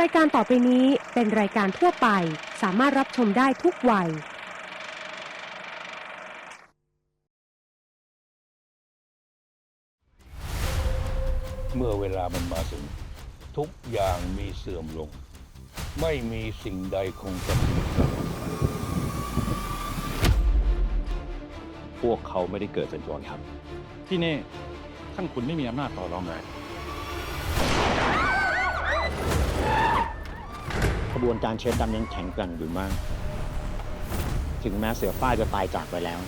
รายการต่อไปนี้เป็นรายการทั่วไป สามารถรับชมได้ทุกวัย เมื่อเวลามันมาถึง ทุกอย่างมีเสื่อมลง ไม่มีสิ่งใดคงจะมีพวกเขาไม่ได้เกิดสัญจรครับ ที่นี่ท่านคุณไม่มีอำนาจต่อรองเลย ขบวนการเชฟดำยังแข็งแกร่งอยู่มาก ถึงแม้เสือฝ้ายจะตายจากไปแล้ว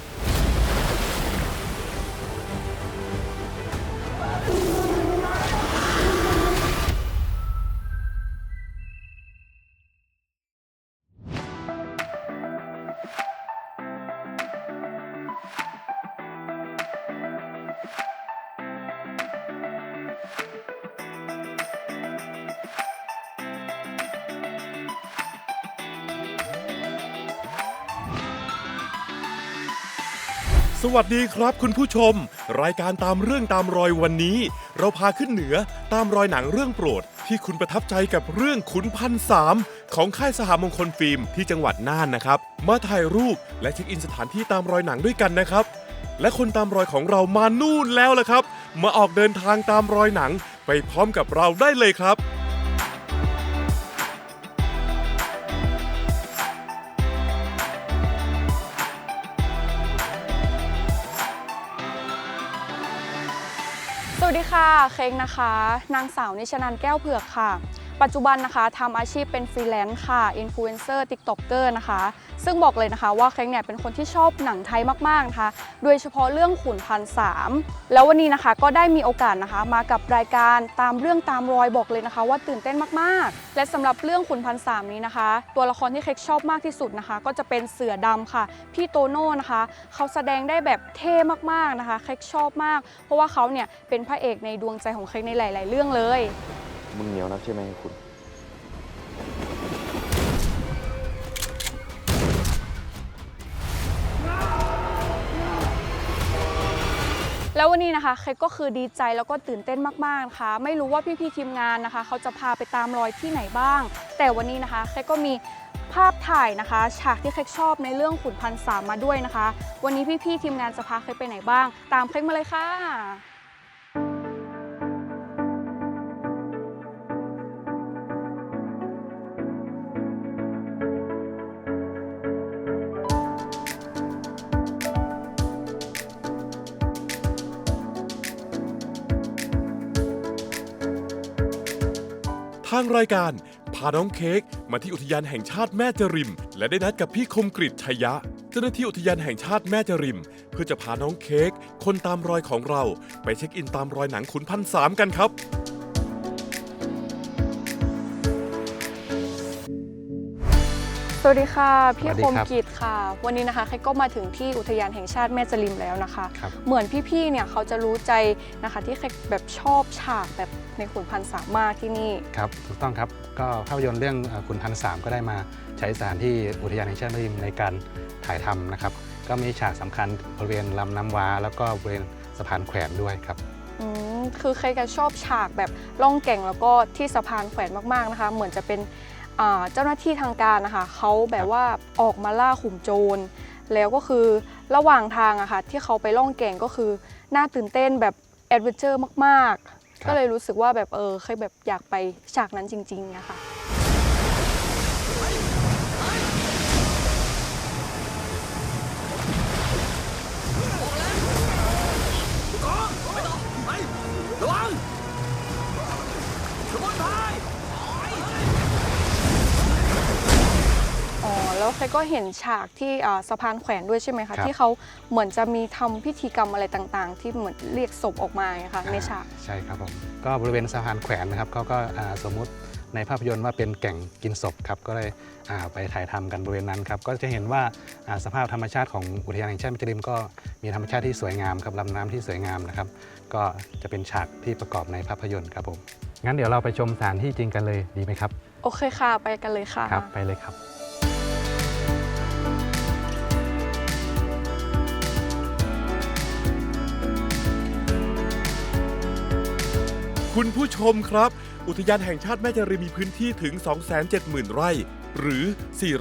วัสดีครับคุณผู้ชม รายการตามเรื่องตามรอยวันนี้ เราพาขึ้นเหนือตามรอยหนังเรื่องโปรด ที่คุณประทับใจกับเรื่องขุนพันสามของค่ายสหมงคลฟิล์มที่จังหวัดน่านนะครับ มาถ่ายรูปและเช็คอินสถานที่ตามรอยหนังด้วยกันนะครับ และคนตามรอยของเรามานู่นแล้วละครับ มาออกเดินทางตามรอยหนังไปพร้อมกับเราได้เลยครับ ดีค่ะ เค้กนะคะ นางสาวนิชนันแก้วเผือกค่ะ ปัจจุบันนะคะทำอาชีพเป็นฟรีแลนซ์ค่ะอินฟลูเอนเซอร์ติ๊กต็อกเกอร์นะคะ ซึ่งบอกเลยนะคะว่าเค้กเนี่ยเป็นคนที่ชอบหนังไทยมากๆนะคะ โดยเฉพาะเรื่องขุนพันสามแล้ววันนี้นะคะก็ได้มีโอกาสนะคะ มากับรายการตามเรื่องตามรอยบอกเลยนะคะ ว่าตื่นเต้นมากๆ และสำหรับเรื่องขุนพันสามนี้นะคะ ตัวละครที่เค้กชอบมากที่สุดนะคะ ก็จะเป็นเสือดำค่ะ พี่โตโน่นะคะ เขาแสดงได้แบบเท่มากๆนะคะเค้กชอบมาก เพราะว่าเขาเนี่ยเป็นพระเอกในดวงใจของเค้กในหลาย ๆ เรื่องเลย มึงเหนียวนักใช่ไหมคุณ แล้ววันนี้นะคะเคกก็คือดีใจแล้วก็ตื่นเต้นมากๆนะคะ ไม่รู้ว่าพี่ๆทีมงานนะคะ เขาจะพาไปตามรอยที่ไหนบ้าง แต่วันนี้นะคะเคกก็มีภาพถ่ายนะคะ ฉากที่เคกชอบในเรื่องขุนพันสามมาด้วยนะคะ วันนี้พี่ๆทีมงานจะพาเคกไปไหนบ้าง ตามเคกมาเลยค่ะางรายการ พาน้องเค้กมาที่อุทยานแห่งชาติแม่จริม และได้นัดกับพี่คมกริชชัยยะ เจ้าหน้าที่อุทยานแห่งชาติแม่จริม เพื่อจะพาน้องเค้กคนตามรอยของเรา ไปเช็คอินตามรอยหนังขุนพันสามกันครับ วัสดีค่ะ พี่สวัสดีคมครับกิจค่ะ วันนี้นะคะเค้กก็มาถึงที่อุทยานแห่งชาติแม่จริมแล้วนะคะ ครับ เหมือนพี่ๆเนี่ยเขาจะรู้ใจนะคะที่เค้กแบบชอบฉากแบบในขุนพันสามมากที่นี่ ครับถูกต้องครับก็ภาพยนตร์เรื่องเอ่อขุนพันสามก็ได้มาใช้สถานที่อุทยานแห่งชาติแม่ริมในการถ่ายทำนะครับ ก็มีฉากสำคัญบริเวณลำน้ำว้า แล้วก็บริเวณสะพานแขวนด้วยครับ อืมคือใครก็ชอบฉากแบบล่องแก่งแล้วก็ที่สะพานแขวนมากๆนะคะ เหมือนจะเป็นอ่า เจ้าหน้าที่ทางการนะคะเขาแบบว่าออกมาล่าขุมโจร แล้วก็คือระหว่างทางอะค่ะที่เขาไปล่องแก่งก็คือน่าตื่นเต้นแบบแอดเวนเจอร์มากครับๆก็เลยรู้สึกว่าแบบเออเคยแบบอยากไปฉากนั้นจริงๆนะคะ แล้วใครก็เห็นฉากที่อ่าสะพานแขวนด้วยใช่ไหมครัคะบที่เขาเหมือนจะมีทำพิธีกรรมอะไรต่างๆ ที่เหมือนเรียกศพออกมาไงคะในฉากใช่ครับผมก็บริเวณสะพานแขวนนะครับเขาก็อ่าสมมุติในภาพยนตร์ว่าเป็นแก่งกินศพครับก็เลยอ่าไปถ่ายทำกันบริเวณนั้นครับก็จะเห็นว่าอ่าสภาพธรรมชาติของอุทยานแห่งชาติแม่จริมก็มีธรรมชาติที่สวยงามครับลำน้ำที่สวยงามนะครับ ก็จะเป็นฉากที่ประกอบในภาพยนตร์ครับผมงั้นเดี๋ยวเราไปชมสถานที่จริงกันเลยดีไหมครับ โอเคค่ะ ไปกันเลยค่ะครับไปเลยครับ คุณผู้ชมครับ อุทยานแห่งชาติแม่จริมมีพื้นที่ถึง 270,000 ไร่ หรือ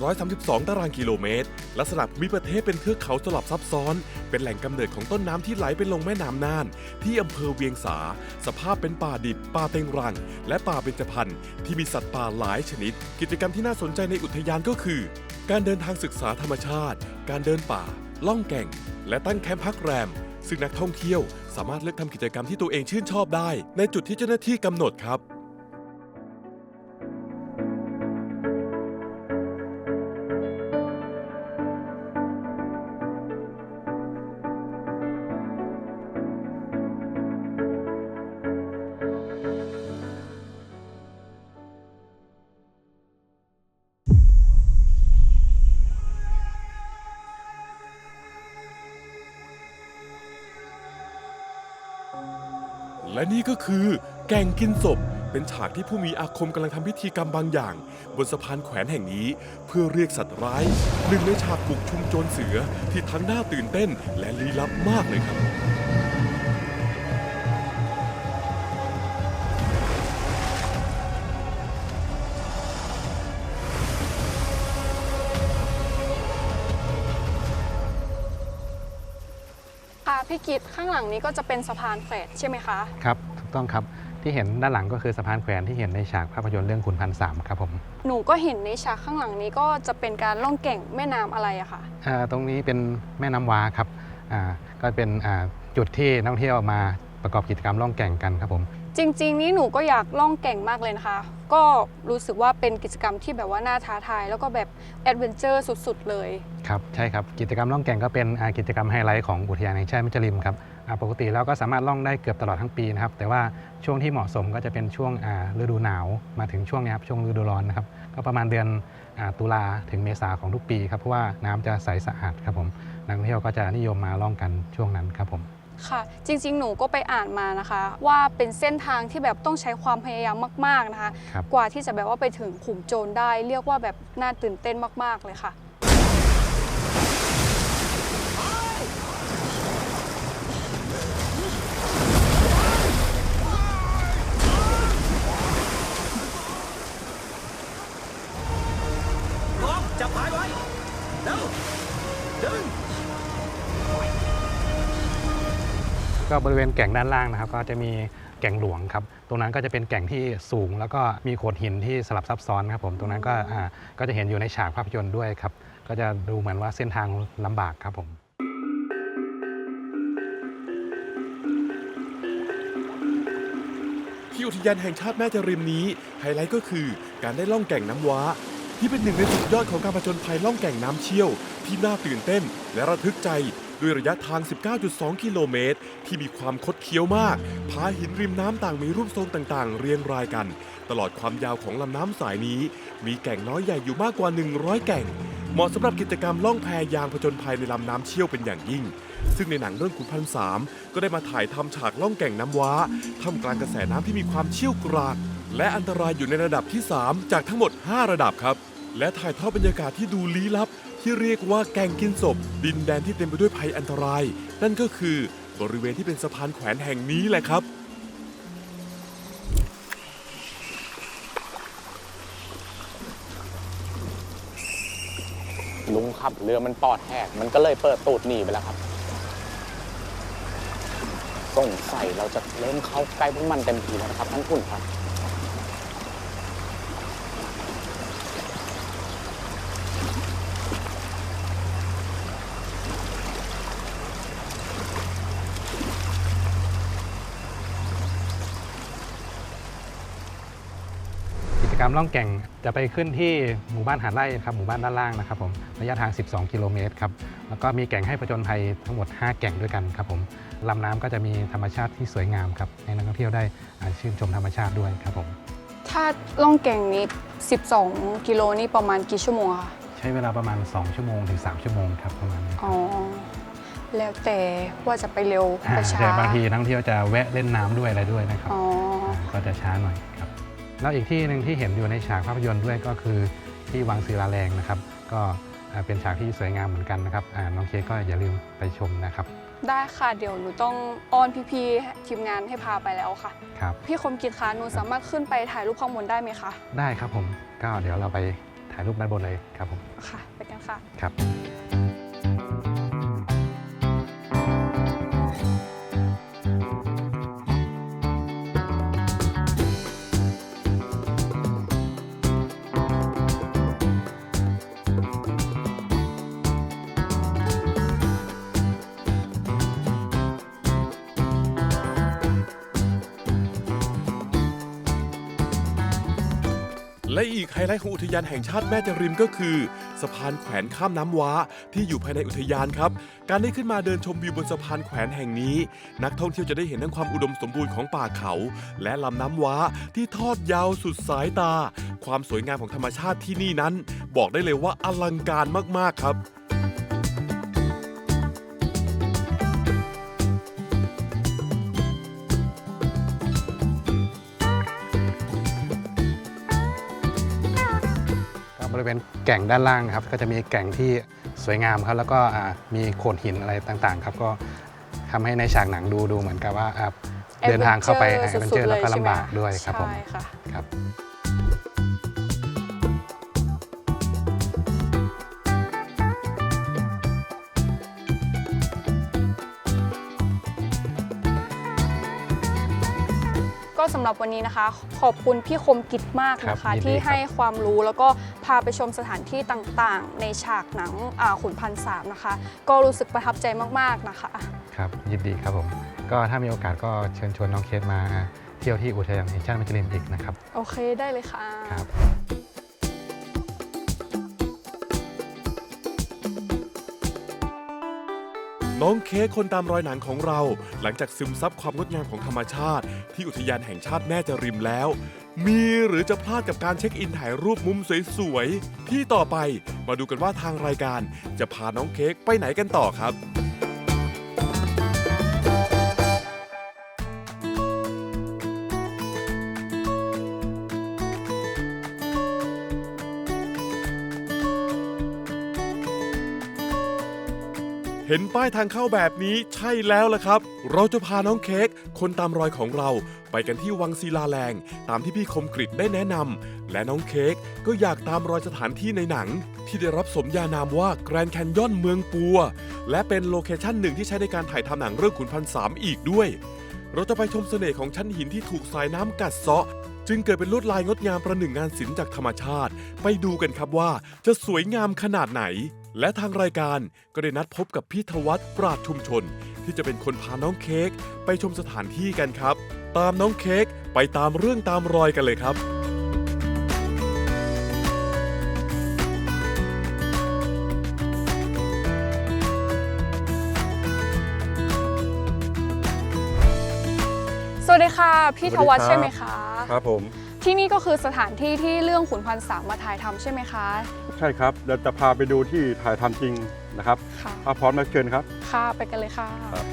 432 ตารางกิโลเมตร ลักษณะภูมิประเทศเป็นเทือกเขาสลับซับซ้อน เป็นแหล่งกำเนิดของต้นน้ำที่ไหลไปลงแม่น้ำน่าน ที่อำเภอเวียงสา สภาพเป็นป่าดิบ ป่าเต็งรัง และป่าเบญจพรรณที่มีสัตว์ป่าหลายชนิด กิจกรรมที่น่าสนใจในอุทยานก็คือ การเดินทางศึกษาธรรมชาติ การเดินป่า ล่องแก่ง และตั้งแคมป์พักแรม ซึ่งนักท่องเที่ยวสามารถเลือกทำกิจกรรมที่ตัวเองชื่นชอบได้ ในจุดที่เจ้าหน้าที่กำหนดครับ ก็คือ แก่งกินศพ เป็นฉากที่ผู้มีอาคมกำลังทำพิธีกรรมบางอย่าง บนสะพานแขวนแห่งนี้ เพื่อเรียกสัตว์ร้ายหนึ่งในฉากบุกชุมโจรเสือที่ทั้งน่าตื่นเต้นและลี้ลับมากเลยครับค่ะพี่กิตข้างหลังนี้ก็จะเป็นสะพานแขวนใช่ไหมคะ ครับ ถูกต้องครับ ที่เห็นด้านหลังก็คือสะพานแขวนที่เห็นในฉากภาพยนตร์เรื่องขุนพันสามครับผมหนูก็เห็นในฉากข้างหลังนี้ก็จะเป็นการล่องแก่งแม่น้ำอะไรอะค่ะ อ่าตรงนี้เป็นแม่น้ำว้าครับอ่าก็เป็นอ่าจุดที่นักท่องเที่ยวมาประกอบกิจกรรมล่องแก่งกันครับผม จริง ๆ นี่หนูก็อยากล่องแก่งมากเลยนะคะ ก็รู้สึกว่าเป็นกิจกรรมที่แบบว่าน่าท้าทาย แล้วก็แบบแอดเวนเจอร์สุดๆเลย ครับ ใช่ครับ กิจกรรมล่องแก่งก็เป็นอ่ากิจกรรมไฮไลท์ของอุทยานแห่งชาติแม่จริมครับอ่า ปกติเราก็สามารถล่องได้เกือบตลอดทั้งปีนะครับ แต่ว่าช่วงที่เหมาะสมก็จะเป็นช่วงอ่าฤดูหนาวมาถึงช่วงนี้ครับช่วงฤดูร้อนนะครับก็ประมาณเดือนอ่าตุลาถึงเมษาของทุกปีครับเพราะว่าน้ำจะใสสะอาดครับผมนักท่องเที่ยวก็จะนิยมมาล่องกันช่วงนั้นครับผมค่ะ จริงๆ หนูก็ไปอ่านมานะคะ ว่าเป็นเส้นทางที่แบบต้องใช้ความพยายามมาก ๆนะคะครับกว่าที่จะแบบว่าไปถึงขุมโจรได้ เรียกว่าแบบน่าตื่นเต้นมาก ๆเลยค่ะ บริเวณแก่งด้านล่างนะครับ ก็จะมีแก่งหลวงครับ ตรงนั้นก็จะเป็นแก่งที่สูง แล้วก็มีโขดหินที่สลับซับซ้อนครับผม ตรงนั้นก็อ่าก็จะเห็นอยู่ในฉากภาพยนตร์ด้วยครับ ก็จะดูเหมือนว่าเส้นทางลำบากครับผม ที่อุทยานแห่งชาติแม่จริมนี้ไฮไลท์ก็คือการได้ล่องแก่งน้ำว้า ที่เป็นหนึ่งในสุดยอดของการผจญภัยล่องแก่งน้ำเชี่ยว ที่น่าตื่นเต้น และระทึกใจ ด้วยระยะทาง 19.2 กิโลเมตร ที่มีความคดเคี้ยวมาก ผาหินริมน้ำต่างมีรูปทรงต่างๆ เรียงรายกัน ตลอดความยาวของลำน้ำสายนี้ มีแก่งน้อยใหญ่อยู่มากกว่า 100 แก่ง เหมาะสำหรับกิจกรรมล่องแพยางผจญภัยในลำน้ำเชี่ยวเป็นอย่างยิ่ง ซึ่งในหนังเรื่องขุนพันสามก็ได้มาถ่ายทำฉากล่องแก่งน้ำว้าท่ามกลางกระแสน้ำที่มีความเชี่ยวกรากและอันตรายอยู่ในระดับที่ 3 จากทั้งหมด 5 ระดับครับ และถ่ายทอดบรรยากาศที่ดูลี้ลับ ที่เรียกว่าแก่งกินศพ ดินแดนที่เต็มไปด้วยภัยอันตราย นั่นก็คือบริเวณที่เป็นสะพานแขวนแห่งนี้แหละครับ ลุงครับเรือมันปอดแหกมันก็เลยเปิดตูดหนีไปแล้วครับสงสัยเราจะเริ่มเข้าใกล้พวกมันเต็มทีแล้วนะครับท่านคุณครับ กิจกรรมล่องแก่งจะไปขึ้นที่หมู่บ้านหาดไร่ครับหมู่บ้านด้านล่างนะครับผมระยะทาง 12 กิโลเมตรครับแล้วก็มีแก่งให้ผจญภัยทั้งหมด 5 แก่งด้วยกันครับผมลำน้ำก็จะมีธรรมชาติที่สวยงามครับให้นักท่องเที่ยวได้อ่าชื่นชมธรรมชาติด้วยครับผมถ้าล่องแก่งนี้ 12 กิโลนี่ประมาณกี่ชั่วโมงอะคะใช้เวลาประมาณ 2 ชั่วโมงถึง 3 ชั่วโมงครับประมาณนี้อ๋อแล้วแต่ว่าจะไปเร็วอ่าไปช้าแต่บางทีนักท่องเที่ยวจะแวะเล่นน้ำด้วยอะไรด้วยนะครับอ๋อก็จะช้าหน่อยครับ แล้วอีกที่หนึ่งที่เห็นอยู่ในฉากภาพยนตร์ด้วยก็คือที่วังศิลาแรงนะครับ ก็อ่าเป็นฉากที่สวยงามเหมือนกันนะครับอ่าน้องเคกก็อย่าลืมไปชมนะครับ ได้ค่ะเดี๋ยวหนูต้องอ้อนพี่ๆทีมงานให้พาไปแล้วค่ะครับพี่คมกิจคะหนูสามารถขึ้นไปถ่ายรูปข้างบนได้ไหมคะได้ครับผมก็เดี๋ยวเราไปถ่ายรูปด้านบนเลยครับผมค่ะไปกันค่ะครับ และอีกไฮไลท์ของอุทยานแห่งชาติแม่จริมก็คือ สะพานแขวนข้ามน้ำว้าที่อยู่ภายในอุทยานครับ การได้ขึ้นมาเดินชมวิวบนสะพานแขวนแห่งนี้ นักท่องเที่ยวจะได้เห็นทั้งความอุดมสมบูรณ์ของป่าเขา และลำน้ำว้าที่ทอดยาวสุดสายตา ความสวยงามของธรรมชาติที่นี่นั้น บอกได้เลยว่าอลังการมากๆครับ บริเวณแก่งด้านล่างครับ ก็จะมีแก่งที่สวยงามครับ แล้วก็อ่ามีโขดหินอะไรต่างๆ ครับ ก็ทำให้ในฉากหนังดูดูเหมือนกับว่าอ่าเดินทางเข้าไปแอ Adventure ดเวนเจอร์แล้วก็สุดๆเลยใช่ไหมลำบากด้วยครับผมใช่ค่ะครับ สำหรับวันนี้นะคะ ขอบคุณพี่คมกิจมากนะครัคะบยินดีที่ครับให้ความรู้แล้วก็พาไปชมสถานที่ต่างๆ ในฉากหนังอ่าขุนพันสามนะคะ ก็รู้สึกประทับใจมากๆนะคะครับยินดีครับผมก็ถ้ามีโอกาสก็เชิญชวนน้องเคสมาเที่ยวที่อุทยานแห่งชาติแม่จริมอีกนะครับ โอเคได้เลยค่ะครับ น้องเค้กคนตามรอยหนังของเรา หลังจากซึมซับความงดงามของธรรมชาติ ที่อุทยานแห่งชาติแม่จริมแล้ว มีหรือจะพลาดกับการเช็คอินถ่ายรูปมุมสวยๆที่ต่อไปมาดูกันว่าทางรายการจะพาน้องเค้กไปไหนกันต่อครับ นป้ายทางเข้าแบบนี้ใช่แล้วล่ะครับ เราจะพาน้องเค้กคนตามรอยของเรา ไปกันที่วังศิลาแรง ตามที่พี่คมกริตได้แนะนำและน้องเค้กก็อยากตามรอยสถานที่ในหนัง ที่ได้รับสมญานามว่าแกรนด์แคนยอนเมืองปัว และเป็นโลเคชั่นหนึ่งที่ใช้ในการถ่ายทำหนังเรื่องขุนพันสามอีกด้วย เราจะไปชมเสน่ห์ของชั้นหินที่ถูกสายน้ำกัดเซาะ จึงเกิดเป็นลวดลายงดงามประหนึ่งงานศิลป์จากธรรมชาติ ไปดูกันครับว่าจะสวยงามขนาดไหน และทางรายการก็ได้นัดพบกับพี่ธวัฒน์ปราดชุมชน ที่จะเป็นคนพาน้องเค้กไปชมสถานที่กันครับ ตามน้องเค้กไปตามเรื่องตามรอยกันเลยครับ สวัสดีค่ะ พี่ธวัฒน์สวัสดีครับ ใช่ไหมคะ ครับผม ที่นี่ก็คือสถานที่ที่เรื่องขุนพันสามมาถ่ายทำใช่ไหมคะ ใช่ครับเราจะพาไปดูที่ถ่ายทำจริงนะครับค่ะ ถ้าพร้อมแล้วเชิญครับ ค่ะไปกันเลยค่ะ ครับ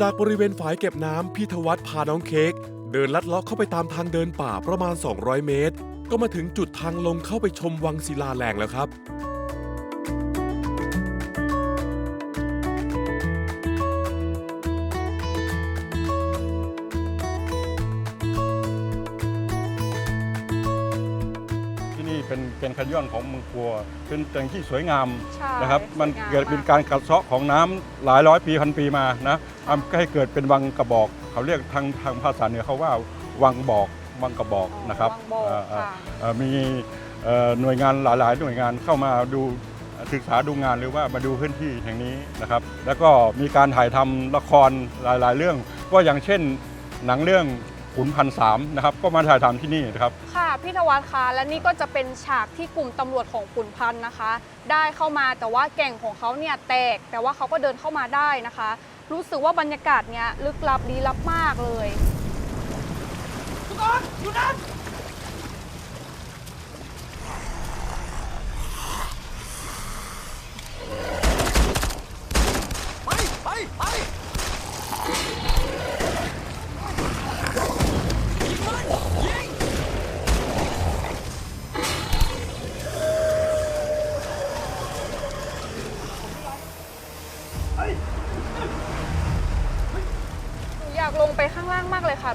จากบริเวณฝายเก็บน้ำพี่ธวัฒน์พาน้องเค้กเดินลัดเลาะเข้าไปตามทางเดินป่าประมาณ 200 เมตร ก็มาถึงจุดทางลงเข้าไปชมวังศิลาแรงแล้วครับ ย่อนของเมืองปัวเป็นแหล่งที่สวยงามใช่นะครับ มันสวยงาม เกิดเป็นมากการกัดเซาะของน้ำหลายร้อยปีพันปีมานะทำให้เกิดเป็นวังกระบอก เขาเรียกทางทางภาษาเหนือเขาว่าวังบอกวังกระบอกนะครับวังโบกเอ่อเอ่อค่ะ เอ่อมีเอ่อหน่วยงานหลาย ๆ หน่วยงานเข้ามาดูศึกษาดูงานหรือว่ามาดูพื้นที่แห่งนี้นะครับ แล้วก็มีการถ่ายทำละครหลาย ๆ เรื่อง ก็อย่างเช่นหนังเรื่อง ขุนพันสามนะครับก็มาถ่ายทำที่นี่นะครับ ค่ะพี่ธวัชคะและนี่ก็จะเป็นฉากที่กลุ่มตำรวจของขุนพันนะคะ ได้เข้ามาแต่ว่าแก่งของเขาเนี่ยแตก แต่ว่าเขาก็เดินเข้ามาได้นะคะ รู้สึกว่าบรรยากาศเนี่ยลึกลับดีลับมากเลยทุกคนอยู่นั่นไปไปไป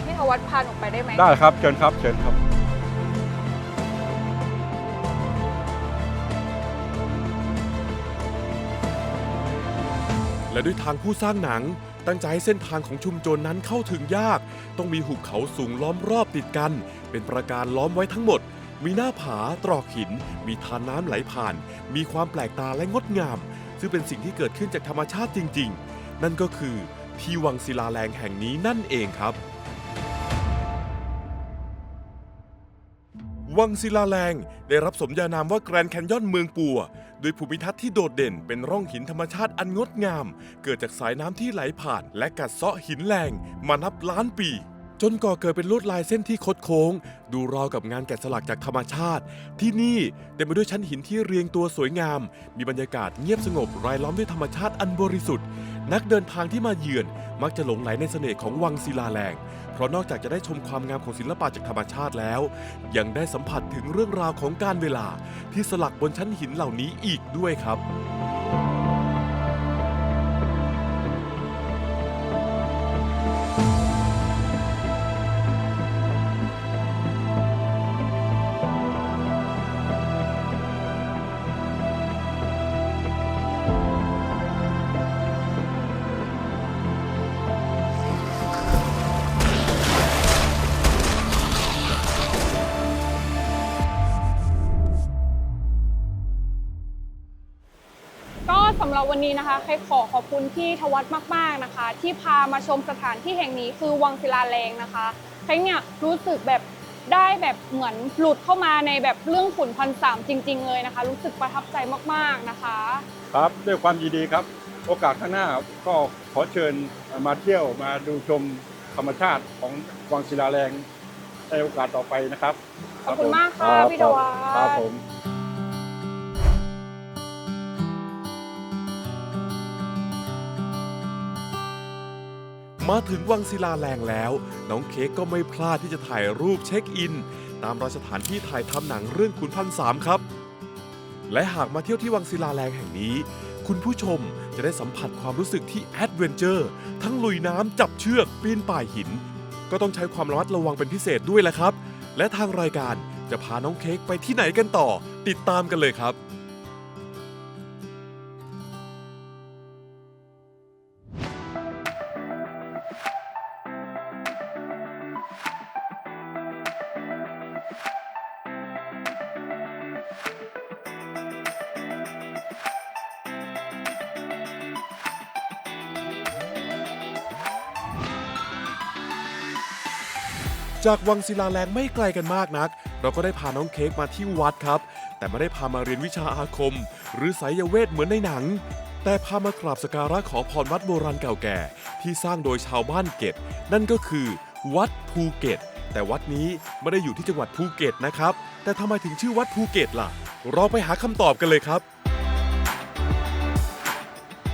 พี่ทวัฒน์พาหนูไปได้ไหมได้ครับเชิญครับเชิญครับ และด้วยทางผู้สร้างหนัง ตั้งใจให้เส้นทางของชุมชนนั้นเข้าถึงยาก ต้องมีหุบเขาสูงล้อมรอบติดกัน เป็นประการล้อมไว้ทั้งหมด มีหน้าผาตรอกหิน มีทานน้ำไหลผ่าน มีความแปลกตาและงดงาม ซึ่งเป็นสิ่งที่เกิดขึ้นจากธรรมชาติจริง ๆ นั่นก็คือที่วังศิลาแรงแห่งนี้นั่นเองครับ วังศิลาแรง ได้รับสมญานามว่าแกรนด์แคนยอนเมืองปัวด้วยภูมิทัศน์ที่โดดเด่นเป็นร่องหินธรรมชาติอันงดงาม เกิดจากสายน้ำที่ไหลผ่าน และกัดเซาะหินแรงมานับล้านปี จนก่อเกิดเป็นลวดลายเส้นที่คดโค้ง ดูราวกับงานแกะสลักจากธรรมชาติ ที่นี่เต็มไปด้วยชั้นหินที่เรียงตัวสวยงาม มีบรรยากาศเงียบสงบรายล้อมด้วยธรรมชาติอันบริสุทธิ์ นักเดินทางที่มาเยือน มักจะหลงไหลในเสน่ห์ของวังศิลาแรง เพราะนอกจากจะได้ชมความงามของศิลปะจากธรรมชาติแล้ว ยังได้สัมผัสถึงเรื่องราวของการเวลา ที่สลักบนชั้นหินเหล่านี้อีกด้วยครับ รับวันนี้นะคะใครขอขอบคุณพี่ทวัฒน์มากๆนะคะ ที่พามาชมสถานที่แห่งนี้คือวังศิลาแรงนะคะใครเนี่ยรู้สึกแบบได้แบบเหมือนหลุดเข้ามาในแบบเรื่องขุนพันสามจริง ๆ เลยนะคะ รู้สึกประทับใจมากๆนะคะ ครับด้วยความยินดีครับ โอกาสข้างหน้าก็ขอเชิญมาเที่ยวมาดูชมธรรมชาติของวังศิลาแรงในโอกาสต่อไปนะครับขอบคุณมากค่ะรับพี่ธวัฒน์ครับผม มาถึงวังศิลาแรงแล้ว น้องเค้กก็ไม่พลาดที่จะถ่ายรูปเช็คอิน ตามรอยสถานที่ถ่ายทำหนังเรื่องขุนพันสามครับ และหากมาเที่ยวที่วังศิลาแรงแห่งนี้ คุณผู้ชมจะได้สัมผัสความรู้สึกที่แอดเวนเจอร์ทั้งลุยน้ำจับเชือกปีนป่ายหิน ก็ต้องใช้ความระมัดระวังเป็นพิเศษด้วยแหละครับ และทางรายการจะพาน้องเค้กไปที่ไหนกันต่อ ติดตามกันเลยครับ จากวังศิลาแรงไม่ไกลกันมากนัก เราก็ได้พาน้องเค้กมาที่วัดครับ แต่ไม่ได้พามาเรียนวิชาอาคม หรือไสยเวทเหมือนในหนัง แต่พามากราบสการะขอพรวัดโบราณเก่าแก่ ที่สร้างโดยชาวบ้านเกตนั่นก็คือ วัดภูเก็ตแต่วัดนี้ไม่ได้อยู่ที่จังหวัดภูเก็ตนะครับ แต่ทำไมถึงชื่อวัดภูเก็ตล่ะ เราไปหาคำตอบกันเลยครับ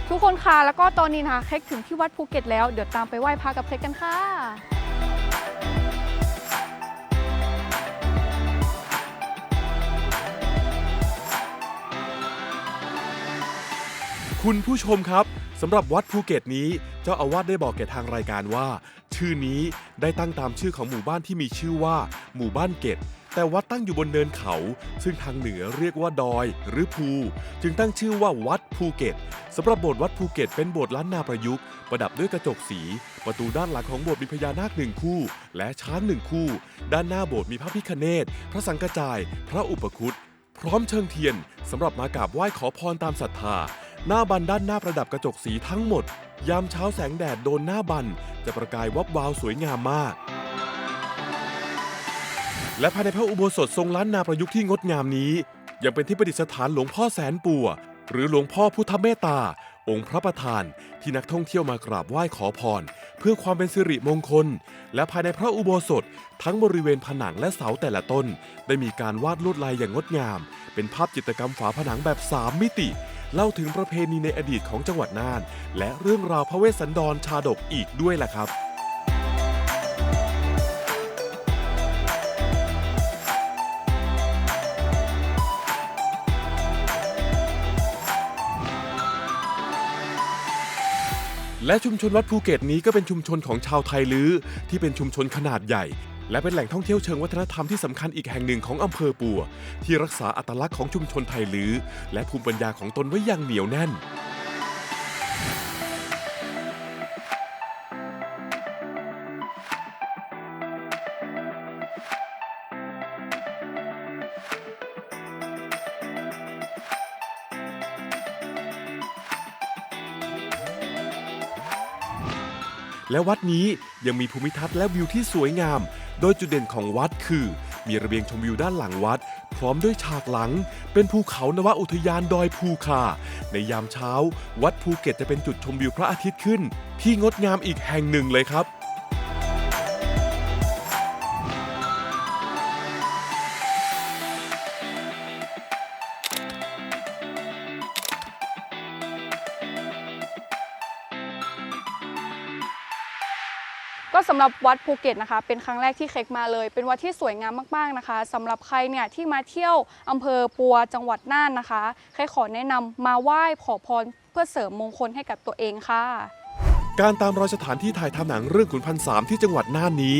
ทุกคนค่ะแล้วก็ตอนนี้นะคะเค้กถึงที่วัดภูเก็ตแล้วเดี๋ยวตามไปไหว้พระกับเค้กกันค่ะ คุณผู้ชมครับสำหรับวัดภูเก็ตนี้ เจ้าอาวาสได้บอกแก่ทางรายการว่า ชื่อนี้ได้ตั้งตามชื่อของหมู่บ้านที่มีชื่อว่า หมู่บ้านเก็ตแต่วัดตั้งอยู่บนเนินเขา ซึ่งทางเหนือเรียกว่าดอย หรือภู จึงตั้งชื่อว่าวัดภูเก็ตสำหรับโบสถ์วัดภูเก็ตเป็นโบสถ์ล้านนาประยุกต์ประดับด้วยกระจกสี ประตูด้านหลังของโบสถ์มีพญานาคหนึ่งคู่ และช้างหนึ่งคู่ ด้านหน้าโบสถ์มีพระพิคเนตพระสังกจาย พระอุปคุตพร้อมเชิงเทียนสำหรับมากราบไหว้ขอพรตามศรัทธา หน้าบันด้านหน้าประดับกระจกสีทั้งหมด ยามเช้าแสงแดดโดนหน้าบัน จะประกายวับวาวสวยงามมาก และภายในพระอุโบสถทรงล้านนาประยุกต์ที่งดงามนี้ ยังเป็นที่ประดิษฐานหลวงพ่อแสนปัว หรือหลวงพ่อพุทธเมตตา องค์พระประธาน ที่นักท่องเที่ยวมากราบไหว้ขอพร เพื่อความเป็นสิริมงคล และภายในพระอุโบสถ ทั้งบริเวณผนังและเสาแต่ละต้น ได้มีการวาดลวดลายอย่างงดงาม เป็นภาพจิตรกรรมฝาผนังแบบ 3 มิติ เล่าถึงประเพณีในอดีตของจังหวัดน่าน และเรื่องราวพระเวสสันดรชาดกอีกด้วยล่ะครับและชุมชนวัดภูเก็ตนี้ก็เป็นชุมชนของชาวไทยลื้อที่เป็นชุมชนขนาดใหญ่ และเป็นแหล่งท่องเที่ยวเชิงวัฒนธรรมที่สำคัญอีกแห่งหนึ่งของอำเภอปัว ที่รักษาอัตลักษณ์ของชุมชนไทยลื้อและภูมิปัญญาของตนไว้อย่างเหนียวแน่น และวัดนี้ยังมีภูมิทัศน์และวิวที่สวยงาม โดยจุดเด่นของวัดคือ มีระเบียงชมวิวด้านหลังวัด พร้อมด้วยฉากหลัง เป็นภูเขานวอุทยานดอยภูคา ในยามเช้า วัดภูเก็ตจะเป็นจุดชมวิวพระอาทิตย์ขึ้น ที่งดงามอีกแห่งหนึ่งเลยครับ รับวัดภูเก็ตนะคะ เป็นครั้งแรกที่เค้กมาเลย เป็นวัดที่สวยงามมากๆนะคะสำหรับใครเนี่ยที่มาเที่ยวอำเภอปัวจังหวัดน่านนะคะเค้กขอแนะนำมาไหว้ขอพรเพื่อเสริมมงคลให้กับตัวเองค่ะ การตามรอยสถานที่ถ่ายทำหนังเรื่องขุนพันสามที่จังหวัดน่านนี้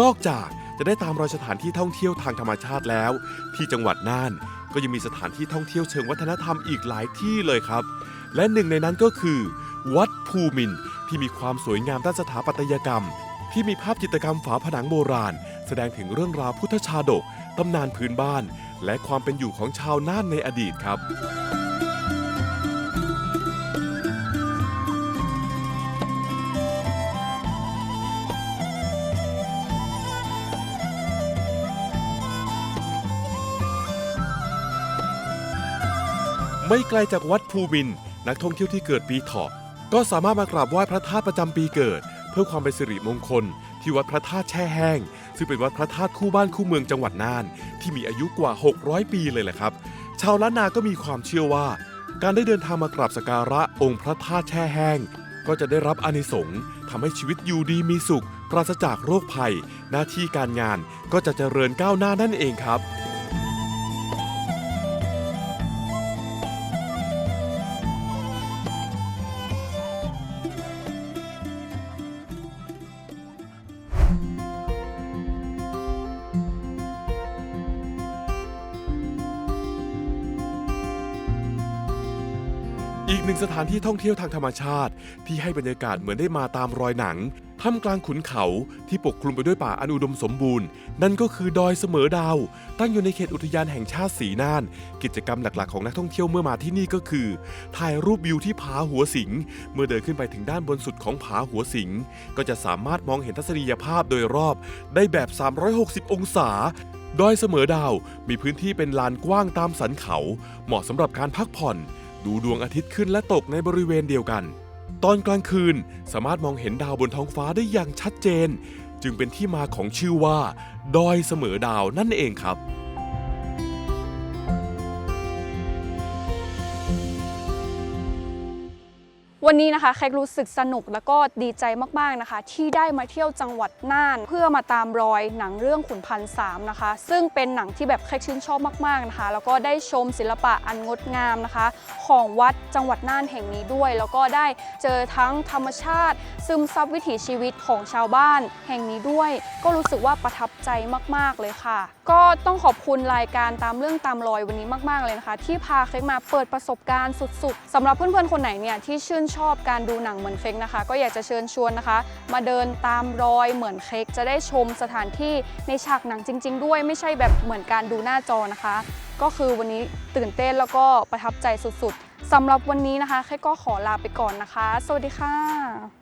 นอกจากจะได้ตามรอยสถานที่ท่องเที่ยวทางธรรมชาติแล้ว ที่จังหวัดน่าน ก็ยังมีสถานที่ท่องเที่ยวเชิงวัฒนธรรมอีกหลายที่เลยครับ และหนึ่งในนั้นก็คือ วัดภูมินที่มีความสวยงามด้านสถาปัตยกรรม ที่มีภาพจิตรกรรมฝาผนังโบราณ แสดงถึงเรื่องราวพุทธชาดก ตำนานพื้นบ้าน และความเป็นอยู่ของชาวน่านในอดีตครับ ไม่ไกลจากวัดภูมิน นักท่องเที่ยวที่เกิดปีเถาะก็สามารถมากราบไหว้พระธาตุประจำปีเกิด เพื่อความเป็นสิริมงคล ที่วัดพระธาตุแช่แห้ง ซึ่งเป็นวัดพระธาตุคู่บ้านคู่เมืองจังหวัดน่าน ที่มีอายุกว่า 600 ปีเลยแหละครับ ชาวล้านนาก็มีความเชื่อว่า การได้เดินทางมากราบสักการะองค์พระธาตุแช่แห้ง ก็จะได้รับอานิสงส์ทำให้ชีวิตอยู่ดีมีสุข ปราศจากโรคภัย หน้าที่การงานก็จะเจริญก้าวหน้านั่นเองครับ สถานที่ท่องเที่ยวทางธรรมชาติ ที่ให้บรรยากาศเหมือนได้มาตามรอยหนังท่ามกลางขุนเขาที่ปกคลุมไปด้วยป่าอันอุดมสมบูรณ์ นั่นก็คือดอยเสมอดาว ตั้งอยู่ในเขตอุทยานแห่งชาติสีน่าน กิจกรรมหลักๆของนักท่องเที่ยวเมื่อมาที่นี่ก็คือ ถ่ายรูปวิวที่ผาหัวสิง เมื่อเดินขึ้นไปถึงด้านบนสุดของผาหัวสิง ก็จะสามารถมองเห็นทัศนียภาพโดยรอบ ได้แบบ 360 องศาดอยเสมอดาว มีพื้นที่เป็นลานกว้างตามสันเขา เหมาะสำหรับการพักผ่อน ดูดวงอาทิตย์ขึ้นและตกในบริเวณเดียวกัน ตอนกลางคืนสามารถมองเห็นดาวบนท้องฟ้าได้อย่างชัดเจน จึงเป็นที่มาของชื่อว่า ดอยเสมอดาวนั่นเองครับ วันนี้นะคะแขกรู้สึกสนุกแล้วก็ดีใจมากๆนะคะ ที่ได้มาเที่ยวจังหวัดน่าน เพื่อมาตามรอยหนังเรื่องขุนพันสามนะคะ ซึ่งเป็นหนังที่แบบแขกชื่นชอบมากๆนะคะ แล้วก็ได้ชมศิลปะอันงดงามนะคะ ของวัดจังหวัดน่านแห่งนี้ด้วย แล้วก็ได้เจอทั้งธรรมชาติ ซึมซับวิถีชีวิตของชาวบ้าน แห่งนี้ด้วย ก็รู้สึกว่าประทับใจมากๆเลยค่ะ ก็ต้องขอบคุณรายการตามเรื่องตามรอยวันนี้มาก ๆเลยนะคะ ที่พาเคกมาเปิดประสบการณ์สุด ๆสำหรับเพื่อนๆคนไหนเนี่ยที่ชื่นชอบการดูหนังเหมือนเค้กนะคะ ก็อยากจะเชิญชวนนะคะ มาเดินตามรอยเหมือนเค้กจะได้ชมสถานที่ในฉากหนังจริง ๆ ด้วยไม่ใช่แบบเหมือนการดูหน้าจอนะคะ ก็คือวันนี้ตื่นเต้นแล้วก็ประทับใจสุดๆสำหรับวันนี้นะคะเค้กก็ขอลาไปก่อนนะคะ สวัสดีค่ะ